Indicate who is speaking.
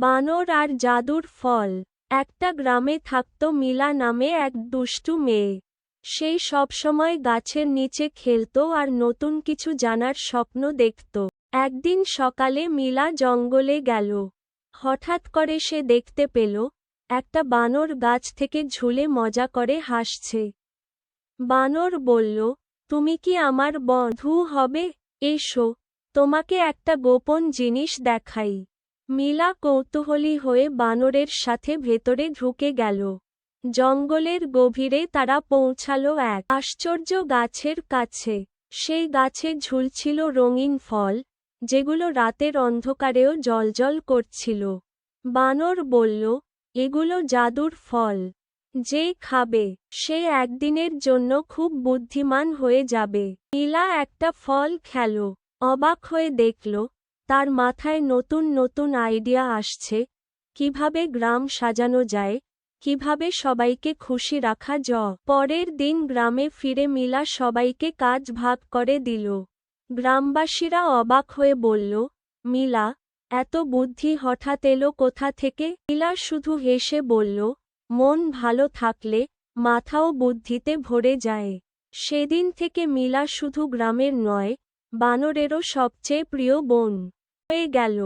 Speaker 1: বানর আর জাদুর ফল। একটা গ্রামে থাকত মিলা নামে এক দুষ্টু মেয়ে। সেই সবসময় গাছের নিচে খেলত আর নতুন কিছু জানার স্বপ্ন দেখত। একদিন সকালে মিলা জঙ্গলে গেল। হঠাৎ করে সে দেখতে পেল, একটা বানর গাছ থেকে ঝুলে মজা করে হাসছে। বানর বলল, তুমি কি আমার বধূ হবে? এসো, তোমাকে একটা গোপন জিনিস দেখাই। মিলা কৌতূহলী হয়ে বানরের সাথে ভেতরে ঢুকে গেল। জঙ্গলের গভীরে তারা পৌঁছালো এক আশ্চর্য গাছের কাছে। সেই গাছে ঝুলছিল রঙিন ফল, যেগুলো রাতের অন্ধকারেও জলজল করছিল। বানর বলল, এগুলো জাদুর ফল। যে খাবে, সে একদিনের জন্য খুব বুদ্ধিমান হয়ে যাবে। নীলা একটা ফল খেল, অবাক হয়ে দেখল তার মাথায় নতুন নতুন আইডিয়া আসছে, কীভাবে গ্রাম সাজানো যায়, কীভাবে সবাইকে খুশি রাখা য। পরের দিন গ্রামে ফিরে মিলা সবাইকে কাজ ভাগ করে দিল। গ্রামবাসীরা অবাক হয়ে বলল, মিলা, এত বুদ্ধি হঠাৎ এলো কোথা থেকে? মিলা শুধু হেসে বলল, মন ভালো থাকলে মাথাও বুদ্ধিতে ভরে যায়। সেদিন থেকে মিলা শুধু গ্রামের নয়, বানরেরও সবচেয়ে প্রিয় বোন। হয়ে গেল